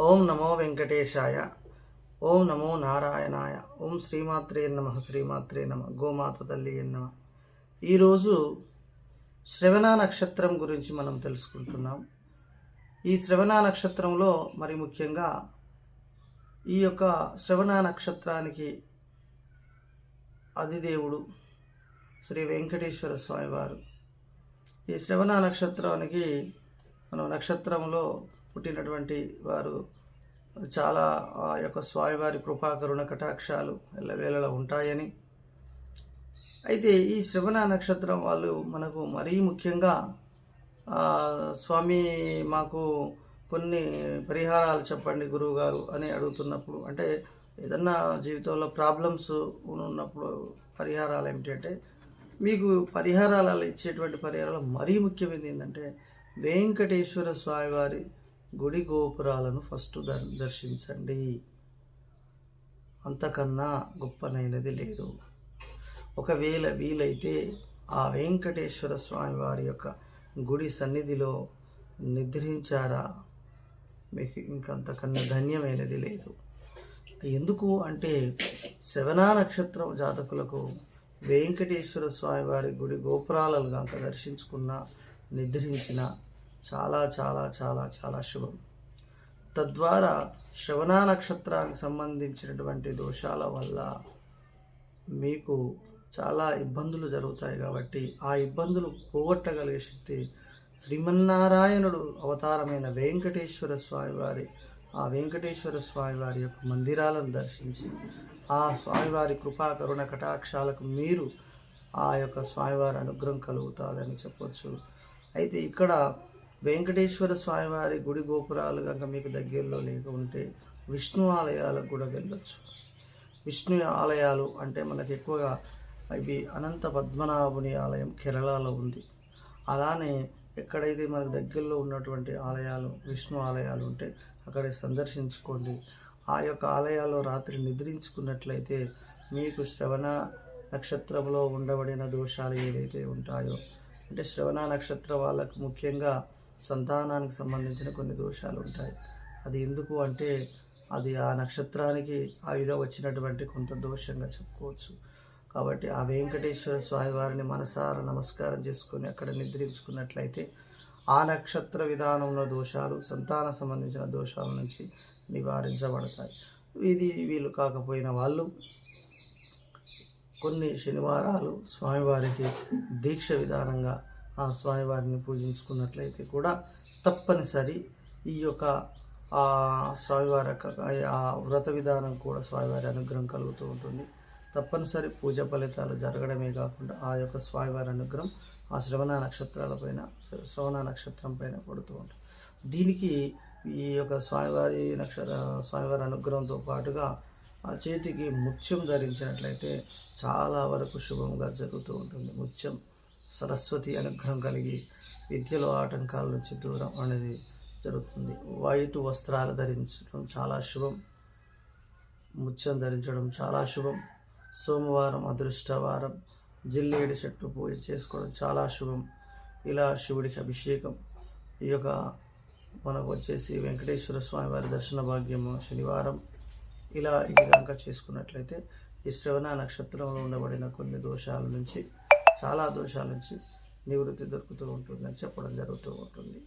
ఓం నమో వెంకటేశాయ. ఓం నమో నారాయణాయ. ఓం శ్రీమాత్రే నమ శ్రీమాత్రే నమ గోమాత తల్లి నమ. ఈరోజు శ్రవణ నక్షత్రం గురించి మనం తెలుసుకుంటున్నాం. ఈ శ్రవణ నక్షత్రంలో మరి ముఖ్యంగా ఈ యొక్క శ్రవణ నక్షత్రానికి అధిదేవుడు శ్రీ వెంకటేశ్వర స్వామివారు. ఈ శ్రవణ నక్షత్రానికి మనం నక్షత్రంలో పుట్టినటువంటి వారు చాలా ఆ యొక్క స్వామివారి కృపాకరుణ కటాక్షాలు ఎల్లవేళలా ఉంటాయని. అయితే ఈ శ్రవణ నక్షత్రం వాళ్ళు మనకు మరీ ముఖ్యంగా స్వామి మాకు కొన్ని పరిహారాలు చెప్పండి గురువుగారు అని అడుగుతున్నప్పుడు అంటే ఏదన్నా జీవితంలో ప్రాబ్లమ్స్ ఉన్నప్పుడు పరిహారాలు ఏమిటంటే మీకు పరిహారాలు ఇచ్చేటువంటి పరిహారాలు మరీ ముఖ్యమైనది ఏంటంటే వెంకటేశ్వర స్వామివారి గుడి గోపురాలను ఫస్ట్ దర్- దర్శించండి. అంతకన్నా గొప్పనైనది లేదు. ఒకవేళ వీలైతే ఆ వెంకటేశ్వర స్వామి వారి యొక్క గుడి సన్నిధిలో నిద్రించారా? మీకు ఇంకంతకన్నా ధన్యమైనది లేదు. ఎందుకు అంటే శ్రవణ నక్షత్రం జాతకులకు వెంకటేశ్వర స్వామివారి గుడి గోపురాలను కనుక దర్శించుకున్న నిద్రించిన చాలా చాలా చాలా చాలా శుభం. తద్వారా శ్రవణ నక్షత్రానికి సంబంధించినటువంటి దోషాల వల్ల మీకు చాలా ఇబ్బందులు జరుగుతాయి కాబట్టి ఆ ఇబ్బందులు పోగొట్టగలిగే శక్తి శ్రీమన్నారాయణుడు అవతారమైన వెంకటేశ్వర స్వామివారి ఆ వెంకటేశ్వర స్వామివారి యొక్క మందిరాలను దర్శించి ఆ స్వామివారి కృపా కరుణ కటాక్షాలకు మీరు ఆ యొక్క స్వామివారి అనుగ్రహం కలుగుతుందని చెప్పొచ్చు. అయితే ఇక్కడ వెంకటేశ్వర స్వామివారి గుడి గోపురాలు కనుక మీకు దగ్గరలో లేక ఉంటే విష్ణు ఆలయాలకు కూడా వెళ్ళొచ్చు. విష్ణు ఆలయాలు అంటే మనకు ఎక్కువగా ఇవి అనంత పద్మనాభుని ఆలయం కేరళలో ఉంది. అలానే ఎక్కడైతే మనకు దగ్గరలో ఉన్నటువంటి ఆలయాలు విష్ణు ఆలయాలు ఉంటే అక్కడ సందర్శించుకోండి. ఆ యొక్క ఆలయాల్లో రాత్రి నిద్రించుకున్నట్లయితే మీకు శ్రవణ నక్షత్రంలో ఉండబడిన దోషాలు ఏవైతే ఉంటాయో అంటే శ్రవణ నక్షత్రం వాళ్ళకు ముఖ్యంగా సంతానానికి సంబంధించిన కొన్ని దోషాలు ఉంటాయి. అది ఎందుకు అంటే అది ఆ నక్షత్రానికి ఆ విధ వచ్చినటువంటి కొంత దోషంగా చెప్పుకోవచ్చు. కాబట్టి ఆ వెంకటేశ్వర స్వామి వారిని మనసారా నమస్కారం చేసుకొని అక్కడ నిద్రించుకున్నట్లయితే ఆ నక్షత్ర విధానంలో దోషాలు సంతాన సంబంధించిన దోషాల నుంచి నివారించబడతాయి. ఇది వీలు కాకపోయిన వాళ్ళు కొన్ని శనివారాలు స్వామివారికి దీక్ష విధానంగా ఆ స్వామివారిని పూజించుకున్నట్లయితే కూడా తప్పనిసరి ఈ యొక్క ఆ స్వామివారి ఆ వ్రత విధానం కూడా స్వామివారి అనుగ్రహం కలుగుతూ ఉంటుంది. తప్పనిసరి పూజ ఫలితాలు జరగడమే కాకుండా ఆ యొక్క స్వామివారి అనుగ్రహం ఆ శ్రవణ నక్షత్రాల పైన శ్రవణ నక్షత్రం పైన పడుతూ ఉంటుంది. దీనికి ఈ యొక్క స్వామివారి నక్షత్ర స్వామివారి అనుగ్రహంతో పాటుగా ఆ చేతికి ముత్యం ధరించినట్లయితే చాలా వరకు శుభంగా జరుగుతూ ఉంటుంది. ముత్యం సరస్వతి అనుగ్రహం కలిగి విద్యలో ఆటంకాల నుంచి దూరం అనేది జరుగుతుంది. వైట్ వస్త్రాలు ధరించడం చాలా శుభం. ముత్యం ధరించడం చాలా శుభం. సోమవారం అదృష్టవారం. జిల్లేడి చెట్టు పూజ చేసుకోవడం చాలా శుభం. ఇలా శివుడికి అభిషేకం. ఈ యొక్క మనకు వచ్చేసి వెంకటేశ్వర స్వామి వారి దర్శన భాగ్యము శనివారం. ఇలా ఈ విధంగా చేసుకున్నట్లయితే ఈ శ్రవణ నక్షత్రంలో ఉండబడిన కొన్ని దోషాల నుంచి చాలా దోషాల నుంచి నివృత్తి దొరుకుతూ ఉంటుందని చెప్పడం జరుగుతూ ఉంటుంది.